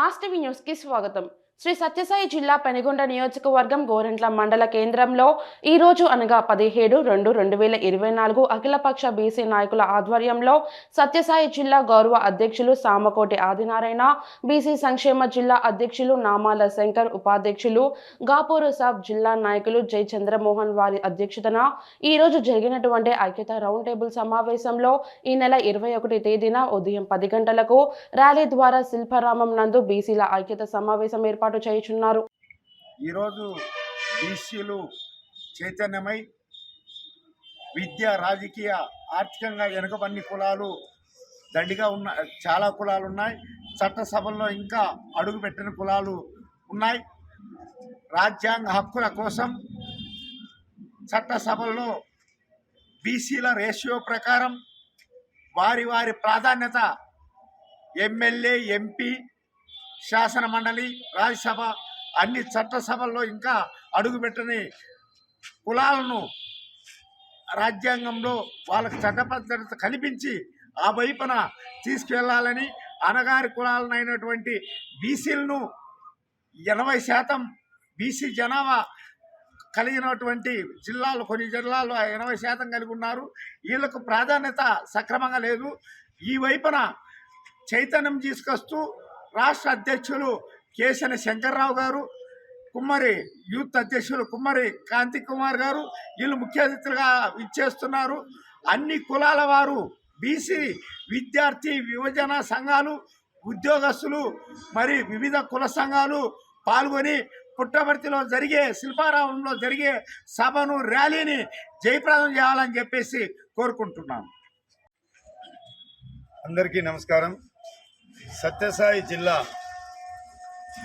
Master న్యూస్కి స్వాగతం. శ్రీ సత్యసాయి జిల్లా పెనుగొండ నియోజకవర్గం గోరంట్ల మండల కేంద్రంలో ఈ రోజు అనగా పదిహేడు రెండు రెండు వేల ఇరవై నాలుగు అఖిలపక్ష బీసీ నాయకుల ఆధ్వర్యంలో సత్యసాయి జిల్లా గౌరవ అధ్యక్షులు సామకోటి ఆదినారాయణ బీసీ సంక్షేమ జిల్లా అధ్యక్షులు నామాల శంకర్ ఉపాధ్యక్షులు గాపూరు సాబ్ జిల్లా నాయకులు జై చంద్రమోహన్ వారి అధ్యక్షతన ఈ రోజు జరిగినటువంటి ఐక్యత రౌండ్ టేబుల్ సమావేశంలో ఈ నెల ఇరవై ఒకటి తేదీన ఉదయం పది గంటలకు ర్యాలీ ద్వారా శిల్పారామం నందు బీసీల ఐక్యత సమావేశం ఏర్పాటు చేయుచున్నారు. ఈరోజు బీసీలు చైతన్యమై విద్య రాజకీయ ఆర్థికంగా వెనుకబడిన కులాలు దండిగా ఉన్న చాలా కులాలు ఉన్నాయి. చట్టసభల్లో ఇంకా అడుగుపెట్టిన కులాలు ఉన్నాయి. రాజ్యాంగ హక్కుల కోసం చట్టసభల్లో బీసీల రేషియో ప్రకారం వారి వారి ప్రాధాన్యత ఎమ్మెల్యే ఎంపీ శాసన మండలి రాజ్యసభ అన్ని చట్టసభల్లో ఇంకా అడుగుపెట్టని కులాలను రాజ్యాంగంలో వాళ్ళకు చట్టబద్ధత కల్పించి ఆ వైపున తీసుకెళ్ళాలని అనగారి కులాలనైనటువంటి బీసీలను ఎనభై శాతం బీసీ జనాభా కలిగినటువంటి జిల్లాలు కొన్ని జిల్లాల్లో ఎనభై శాతం కలిగి ఉన్నారు. వీళ్ళకు ప్రాధాన్యత సక్రమంగా లేదు. ఈ వైపున చైతన్యం తీసుకొస్తూ రాష్ట్ర అధ్యక్షులు కేశన శంకర్రావు గారు కుమ్మరి యూత్ అధ్యక్షులు కుమ్మరి కాంతి కుమార్ గారు వీళ్ళు ముఖ్య అతిథులుగా ఇచ్చేస్తున్నారు అన్ని కులాల వారు బీసీ విద్యార్థి యువజన సంఘాలు ఉద్యోగస్తులు మరి వివిధ కుల సంఘాలు పాల్గొని పుట్టపర్తిలో జరిగే శిల్పారామంలో జరిగే సభను ర్యాలీని జయప్రదం చేయాలని చెప్పేసి కోరుకుంటున్నాను అందరికీ నమస్కారం. సత్యసాయి జిల్లా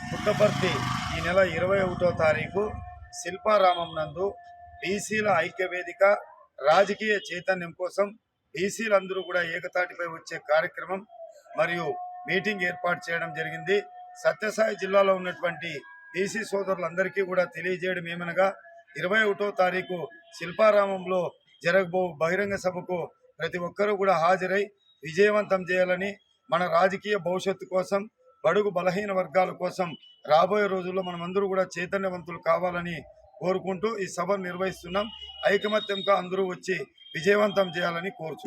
పుట్టపర్తి ఈ నెల ఇరవై ఒకటో తారీఖు శిల్పారామం నందు బీసీల ఐక్యవేదిక రాజకీయ చైతన్యం కోసం బీసీలందరూ కూడా ఏకతాటిపై వచ్చే కార్యక్రమం మరియు మీటింగ్ ఏర్పాటు చేయడం జరిగింది. సత్యసాయి జిల్లాలో ఉన్నటువంటి బీసీ సోదరులందరికీ కూడా తెలియజేయడం ఏమనగా ఇరవై ఒకటో తారీఖు శిల్పారామంలో జరగబో బహిరంగ సభకు ప్రతి ఒక్కరూ కూడా హాజరై విజయవంతం చేయాలని మన రాజకీయ భవిష్యత్తు కోసం బడుగు బలహీన వర్గాల కోసం రాబోయే రోజుల్లో మనమందరూ కూడా చైతన్యవంతులు కావాలని కోరుకుంటూ ఈ సభ నిర్వహిస్తున్నాం. ఐకమత్యంగా అందరూ వచ్చి విజయవంతం చేయాలని కోరుచున్నాం.